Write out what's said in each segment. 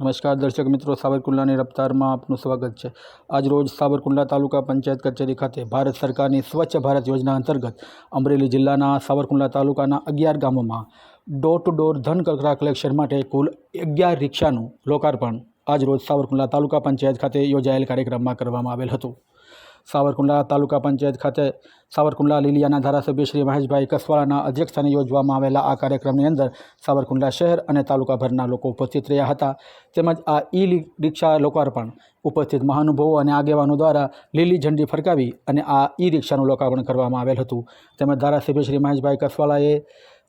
નમસ્કાર દર્શક મિત્રો, સાવરકુંડલાની રફતારમાં આપનું સ્વાગત છે. આજરોજ સાવરકુંડલા તાલુકા પંચાયત કચેરી ખાતે ભારત સરકારની સ્વચ્છ ભારત યોજના અંતર્ગત અમરેલી જિલ્લાના સાવરકુંડલા તાલુકાના અગિયાર ગામોમાં ડોર ટુ ડોર ધન કચરા કલેક્શન માટે કુલ અગિયાર રિક્ષાનું લોકાર્પણ આજરોજ સાવરકુંડલા તાલુકા પંચાયત ખાતે યોજાયેલ કાર્યક્રમમાં કરવામાં આવેલ હતું. સાવરકુંડલા તાલુકા પંચાયત ખાતે સાવરકુંડલા લીલિયાના ધારાસભ્ય શ્રી મહેશભાઈ કસવાળાના અધ્યક્ષસ્થાને યોજવામાં આવેલા આ કાર્યક્રમની અંદર સાવરકુંડલા શહેર અને તાલુકાભરના લોકો ઉપસ્થિત રહ્યા હતા. તેમજ આ ઈ રિક્ષા લોકાર્પણ ઉપસ્થિત મહાનુભાવો અને આગેવાનો દ્વારા લીલી ઝંડી ફરકાવી અને આ ઈ રિક્ષાનું લોકાર્પણ કરવામાં આવેલ હતું. તેમજ ધારાસભ્ય શ્રી મહેશભાઈ કસવાળાએ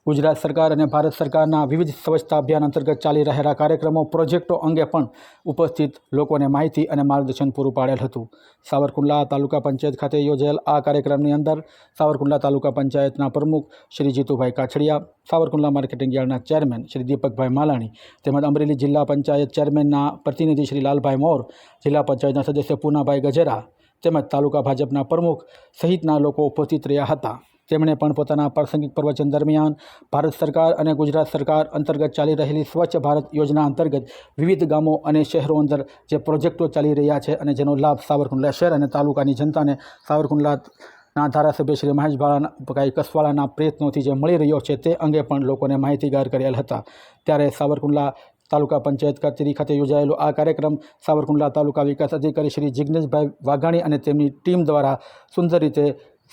ગુજરાત સરકાર અને ભારત સરકારના વિવિધ સ્વચ્છતા અભિયાન અંતર્ગત ચાલી રહેલા કાર્યક્રમો, પ્રોજેક્ટો અંગે પણ ઉપસ્થિત લોકોને માહિતી અને માર્ગદર્શન પૂરું પાડેલ હતું. સાવરકુંડલા તાલુકા પંચાયત ખાતે યોજાયેલ આ કાર્યક્રમની અંદર સાવરકુંડલા તાલુકા પંચાયતના પ્રમુખ શ્રી જીતુભાઈ કાછડિયા, સાવરકુંડલા માર્કેટિંગ યાર્ડના ચેરમેન શ્રી દીપકભાઈ માલાણી, તેમજ અમરેલી જિલ્લા પંચાયત ચેરમેનના પ્રતિનિધિ શ્રી લાલભાઈ મોર, જિલ્લા પંચાયતના સદસ્ય પૂનાભાઈ ગજેરા, તેમજ તાલુકા ભાજપના પ્રમુખ સહિતના લોકો ઉપસ્થિત રહ્યા હતા. તેમણે પણ પોતાના પ્રાસંગિક પ્રવચન દરમિયાન ભારત સરકાર અને ગુજરાત સરકાર અંતર્ગત ચાલી રહેલી સ્વચ્છ ભારત યોજના અંતર્ગત વિવિધ ગામો અને શહેરો અંદર જે પ્રોજેક્ટો ચાલી રહ્યા છે અને જેનો લાભ સાવરકુંડલા શહેર અને તાલુકાની જનતાને સાવરકુંડલાના ધારાસભ્ય શ્રી મહેશભાઈ કસવાળાના પ્રયત્નોથી જે મળી રહ્યો છે તે અંગે પણ લોકોને માહિતીગાર કરેલ હતા. ત્યારે સાવરકુંડલા તાલુકા પંચાયત કચેરી ખાતે યોજાયેલો આ કાર્યક્રમ સાવરકુંડલા તાલુકા વિકાસ અધિકારી શ્રી જિજ્ઞેશભાઈ વાઘાણી અને તેમની ટીમ દ્વારા સુંદર રીતે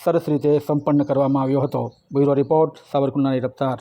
સરસ રીતે સંપન્ન કરવામાં આવ્યો હતો. બ્યુરો રિપોર્ટ સાવરકુંડલાની રફતાર.